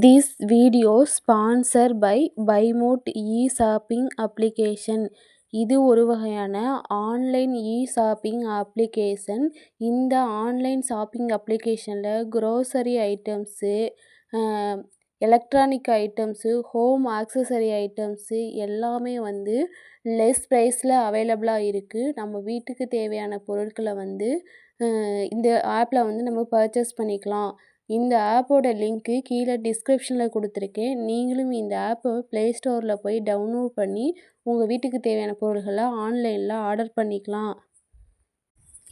This video sponsored by பைமோட் e shopping application இது ஒரு வகையான ஆன்லைன் இ-ஷாப்பிங் அப்ளிகேஷன். இந்த ஆன்லைன் ஷாப்பிங் அப்ளிகேஷனில் grocery items electronic items home accessory items எல்லாமே வந்து லெஸ் ப்ரைஸில் அவைலபிளாக இருக்குது. நம்ம வீட்டுக்கு தேவையான பொருட்களை வந்து இந்த ஆப்பில் வந்து நம்ம பர்ச்சேஸ் பண்ணிக்கலாம். இந்த ஆப்போட லிங்க்கு கீழே டிஸ்கிரிப்ஷனில் கொடுத்துருக்கேன். நீங்களும் இந்த ஆப்பை ப்ளே ஸ்டோரில் போய் டவுன்லோட் பண்ணி உங்கள் வீட்டுக்கு தேவையான பொருள்களை ஆன்லைனில் ஆர்டர் பண்ணிக்கலாம்.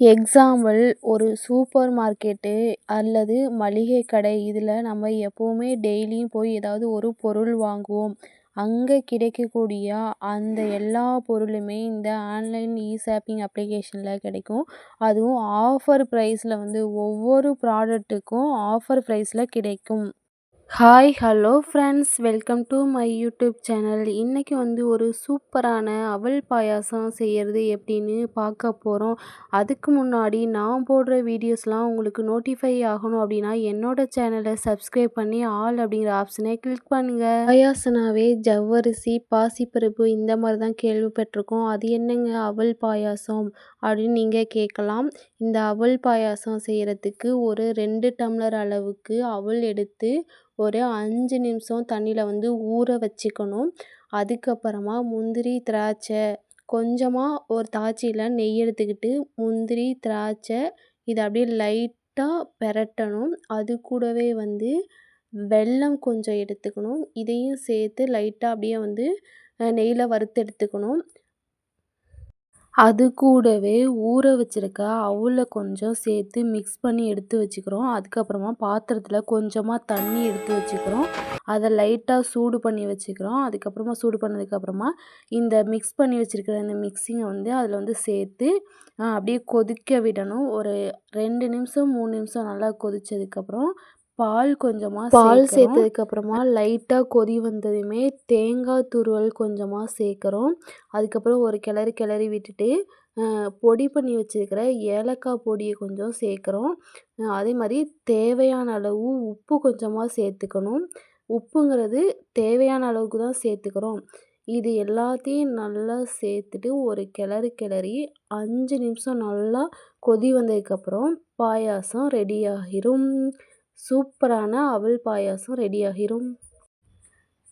எக்ஸாம்பிள் ஒரு சூப்பர் மார்க்கெட்டு அல்லது மளிகை கடை இதில் நம்ம எப்போவுமே டெய்லியும் போய் ஏதாவது ஒரு பொருள் வாங்குவோம். அங்கே கிடைக்கக்கூடிய அந்த எல்லா பொருளுமே இந்த ஆன்லைன் இ-ஷாப்பிங் அப்ளிகேஷனில் கிடைக்கும். அதுவும் ஆஃபர் ப்ரைஸில் வந்து ஒவ்வொரு ப்ராடக்ட்டுக்கும் ஆஃபர் ப்ரைஸில் கிடைக்கும். Hi hello friends welcome to my YouTube channel. இன்றைக்கி வந்து ஒரு சூப்பரான அவல் பாயாசம் செய்கிறது எப்படின்னு பார்க்க போகிறோம். அதுக்கு முன்னாடி நான் போடுற வீடியோஸ்லாம் உங்களுக்கு நோட்டிஃபை ஆகணும் அப்படின்னா என்னோடய சேனலை சப்ஸ்கிரைப் பண்ணி ஆல் அப்படிங்கிற ஆப்ஷனை கிளிக் பண்ணுங்கள். பாயாசனாவே ஜவ்வரிசி பாசிப்பருப்பு இந்த மாதிரி தான் கேள்விப்பட்டிருக்கோம். அது என்னங்க அவல் பாயாசம் அப்படின்னு நீங்கள் கேட்கலாம். இந்த அவல் பாயாசம் செய்கிறதுக்கு ஒரு ரெண்டு டம்ளர் அளவுக்கு அவல் எடுத்து ஒரு அஞ்சு நிமிஷம் தண்ணியில் வந்து ஊற வச்சுக்கணும். அதுக்கப்புறமா முந்திரி திராட்சை கொஞ்சமாக ஒரு தாச்சியில் நெய் எடுத்துக்கிட்டு முந்திரி திராட்சை இதை அப்படியே லைட்டாக பெரட்டணும். அது கூடவே வந்து வெல்லம் கொஞ்சம் எடுத்துக்கணும். இதையும் சேர்த்து லைட்டாக அப்படியே வந்து நெய்யில் வறுத்து எடுத்துக்கணும். அது கூடவே ஊற வச்சிருக்க அவலை கொஞ்சம் சேர்த்து மிக்ஸ் பண்ணி எடுத்து வச்சுக்கிறோம். அதுக்கப்புறமா பாத்திரத்தில் கொஞ்சமாக தண்ணி எடுத்து வச்சுக்கிறோம். அதை லைட்டாக சூடு பண்ணி வச்சுக்கிறோம். அதுக்கப்புறமா சூடு பண்ணதுக்கப்புறமா இந்த மிக்ஸ் பண்ணி வச்சுருக்கிற இந்த மிக்ஸிங்கை வந்து அதில் வந்து சேர்த்து அப்படியே கொதிக்க விடணும். ஒரு ரெண்டு நிமிஷம் மூணு நிமிஷம் நல்லா கொதித்ததுக்கப்புறம் பால் கொஞ்சமாக பால் சேர்த்ததுக்கப்புறமா லைட்டாக கொதி வந்ததுமே தேங்காய் துருவல் கொஞ்சமாக சேர்க்குறோம். அதுக்கப்புறம் ஒரு கிளறு கிளறி விட்டுட்டு பொடி பண்ணி வச்சிருக்கிற ஏலக்காய் பொடியை கொஞ்சம் சேர்க்குறோம். அதே மாதிரி தேவையான அளவு உப்பு கொஞ்சமாக சேர்த்துக்கணும். உப்புங்கிறது தேவையான அளவுக்கு தான் சேர்த்துக்கிறோம். இது எல்லாத்தையும் நல்லா சேர்த்துட்டு ஒரு கிளறு கிளறி அஞ்சு நிமிஷம் நல்லா கொதி வந்ததுக்கப்புறம் பாயாசம் ரெடி ஆகிரும். சூப்பரான அவல் பாயாசம் ரெடி ஆகிரும்.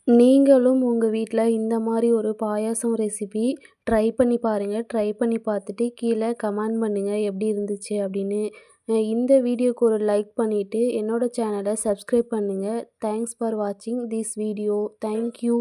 நீங்களும் உங்கள் வீட்டில் இந்த மாதிரி ஒரு பாயாசம் ரெசிபி ட்ரை பண்ணி பாருங்கள். ட்ரை பண்ணி பார்த்துட்டு கீழே கமெண்ட் பண்ணுங்கள் எப்படி இருந்துச்சு அப்படின்னு. இந்த வீடியோக்கு ஒரு லைக் பண்ணிவிட்டு என்னோட சேனலை சப்ஸ்கிரைப் பண்ணுங்கள். தேங்க்ஸ் ஃபார் வாட்சிங் திஸ் வீடியோ. Thank you.